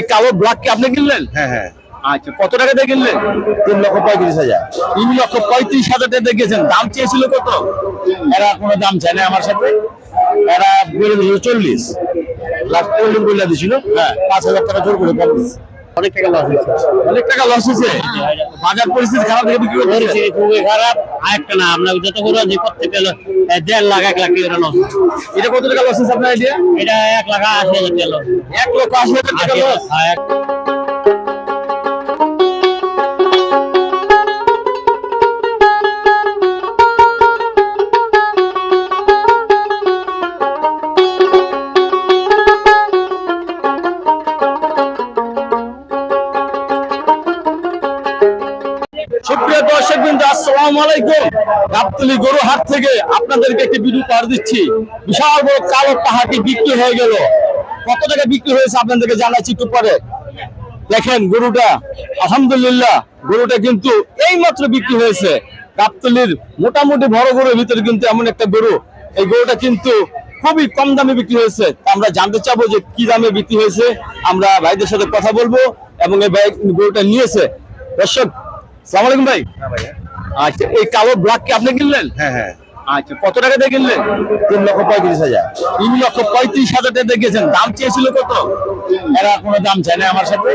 এই কালো ব্ল্যাক কি আপনি কিনলেন? হ্যাঁ হ্যাঁ। আচ্ছা কত টাকা দিয়ে কিনলেন? তিন লক্ষ পঁয়ত্রিশ হাজার। তিন লক্ষ পঁয়ত্রিশ হাজার টাকা দিয়ে গেছেন দাম চেয়েছিল কত? এরা কোনো দাম চায় না আমার সাথে। এরা বলে দিল চল্লিশ। লাস্ট হোল্ডিং বলে দিছিল হ্যাঁ। পাঁচ হাজার টাকা জোর করে কম। অনেক টাকা লস হয়েছে। অনেক টাকা লস হয়েছে। বাজার পরিস্থিতি খারাপ থেকে বিক্রি করতেছে। খুবই খারাপ। আরেকটা না আপনার যত করে যে প্রত্যেকটা লো- এ, দেড় লাখ এক লাখ টাকা লস এটা কত টাকা লস আছে আপনার আইডিয়া এটা এক লাখ আশি হাজার টাকা লস এক লক্ষ আশি হাজার টাকা লস দর্শক বিন্দু আসসালামু আলাইকুম। গাবতলি গরু হাট থেকে আপনাদেরকে একটি ভিডিও পার দিচ্ছি। বিশাল বড় কালো পাহাড়টি বিক্রি হয়ে গেল। কত টাকা বিক্রি হয়েছে আপনাদেরকে জানাচ্ছি একটু পরে। দেখেন গরুটা, আলহামদুলিল্লাহ, গরুটা কিন্তু এই মাত্র বিক্রি হয়েছে। গাবতলির মোটামুটি বড় গরুর ভিতরে কিন্তু এমন একটা গরু। এই গরুটা কিন্তু খুবই কম দামে বিক্রি হয়েছে। আমরা জানতে চাবো যে কি দামে বিক্রি হয়েছে। আমরা ভাইদের সাথে কথা বলব এবং এই গরুটা নিয়েছে। দর্শক সালাম আলাইকুম ভাই। আচ্ছা এই কালো ব্ল্যাক কি আপনি কিনলেন? হ্যাঁ হ্যাঁ। আচ্ছা কত টাকা দিয়ে কিনলেন? তিন লক্ষ পঁয়ত্রিশ হাজার। তিন লক্ষ পঁয়ত্রিশ হাজার টাকা গেছেন দাম চেয়েছিল কত? এরা কোনো দাম চায় না আমার সাথে।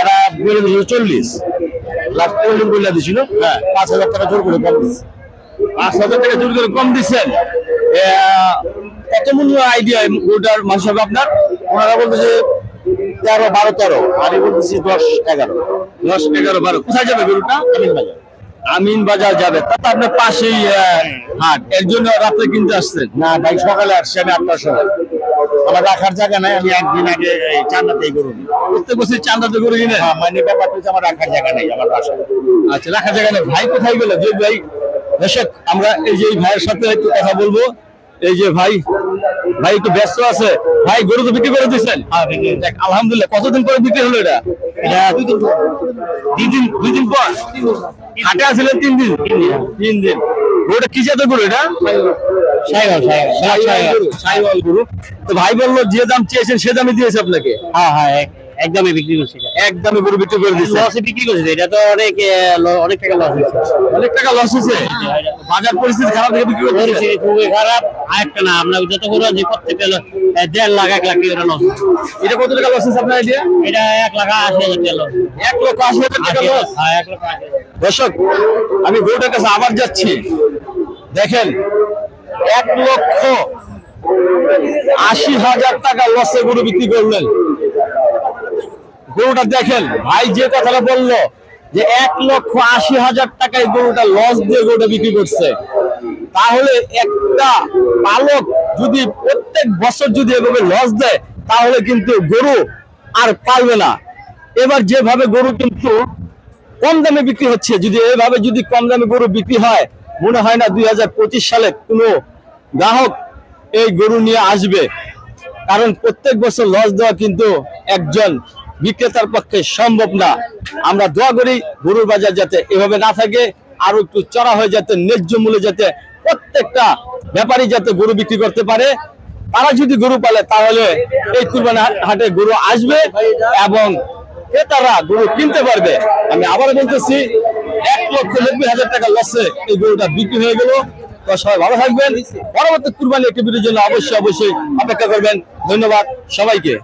এরা বলে দিল চল্লিশ। লাস্ট হোল্ডিং বলে দিছিল হ্যাঁ পাঁচ হাজার টাকা জোর করে কম দিচ্ছে। পাঁচ হাজার টাকা জোর করে কম দিচ্ছেন? কত মূল্য আইডিয়া ওটার হবে আপনার? ওনারা বলতেছে তেরো বারো তেরো। আমি বলতেছি দশ এগারো। দশ এগারো বারো। কোথায় যাবে গরুটা? আমিন বাজার আমিন বাজার যাবে। তা তো আপনার পাশেই হাট। এর জন্য রাত্রে কিনতে আসছেন? না ভাই সকালে আসছে আমি আটটার সময়। আমার রাখার জায়গা নাই আমি একদিন আগে এই চান্দাতেই গরু নিই প্রত্যেক বছর চান্দাতে গরু কিনে হ্যাঁ মানে ব্যাপারটা হচ্ছে আমার রাখার জায়গা নাই আমার বাসায় আচ্ছা রাখা জায়গা নেই। ভাই কোথায় গেল? যে ভাই দর্শক আমরা এই যে ভাইয়ের সাথে একটু কথা বলব। এই যে ভাই ভাই একটু ব্যস্ত আছে। ভাই গরু তো বিক্রি করে দিচ্ছেন আলহামদুলিল্লাহ কতদিন পরে বিক্রি হলো এটা? দুই দিন দুই দিন পর? হাটে আসছিলেন তিন দিন? তিন দিন। গরুটা কি জাতের গরু এটা? সাইওয়াল গরু, তো ভাই বলল যে দাম চেয়েছেন সে দামই দিয়েছে আপনাকে? হ্যাঁ হ্যাঁ একদমই বিক্রি করছে এটা। এক দামে গরু বিক্রি করে দিচ্ছে। লসে বিক্রি করছে এটা তো অনেক অনেক টাকা লস হয়েছে। অনেক টাকা লস হয়েছে? বাজার পরিস্থিতি খারাপ থেকে বিক্রি করতেছে? খুবই খারাপ। আরেকটা না আপনার যত করে যে প্রত্যেকটা দেড় লাখ এক লাখ টাকা লস এটা কত টাকা লস হয়েছে আপনার আইডিয়া এটা এক লাখ আশি হাজার টাকা লস এক লক্ষ আশি হাজার টাকা লস হ্যাঁ এক লাখ আশি দর্শক আমি গরুটার কাছে আবার যাচ্ছি। দেখেন এক লক্ষ আশি হাজার টাকা লসে গরু বিক্রি করলেন। গরুটা দেখেন, ভাই যে কথাটা বলল যে এক লক্ষ আশি হাজার টাকায় গরুটা লস দিয়ে গরুটা বিক্রি করছে। তাহলে একটা পালক যদি প্রত্যেক বছর যদি এভাবে লস দেয়, তাহলে কিন্তু গরু আর পালবে না। এবার যেভাবে গরু কিন্তু কম দামে বিক্রি হচ্ছে, যদি এভাবে যদি কম দামে গরু বিক্রি হয়, মনে হয় না দুই হাজার পঁচিশ সালে কোনো গ্রাহক এই গরু নিয়ে আসবে। কারণ প্রত্যেক বছর লস দেওয়া কিন্তু একজন বিক্রেতার পক্ষে সম্ভব না। আমরা দোয়া করি গরুর বাজার যাতে এভাবে না থাকে আরও একটু চড়া হয়ে যাতে, ন্যায্য মূল্যে যাতে প্রত্যেকটা ব্যাপারী যাতে গরু বিক্রি করতে পারে। তারা যদি গরু পালে তাহলে এই কুরবানি হাটে গরু আসবে এবং ক্রেতারা গরু কিনতে পারবে। আমি আবার বলতেছি, এক লক্ষ নব্বই হাজার টাকা লসে এই গরুটা বিক্রি হয়ে গেল। তো সবাই ভালো থাকবেন। পরবর্তী কুরবানি একটি জন্য অবশ্যই অবশ্যই অপেক্ষা করবেন। ধন্যবাদ সবাইকে।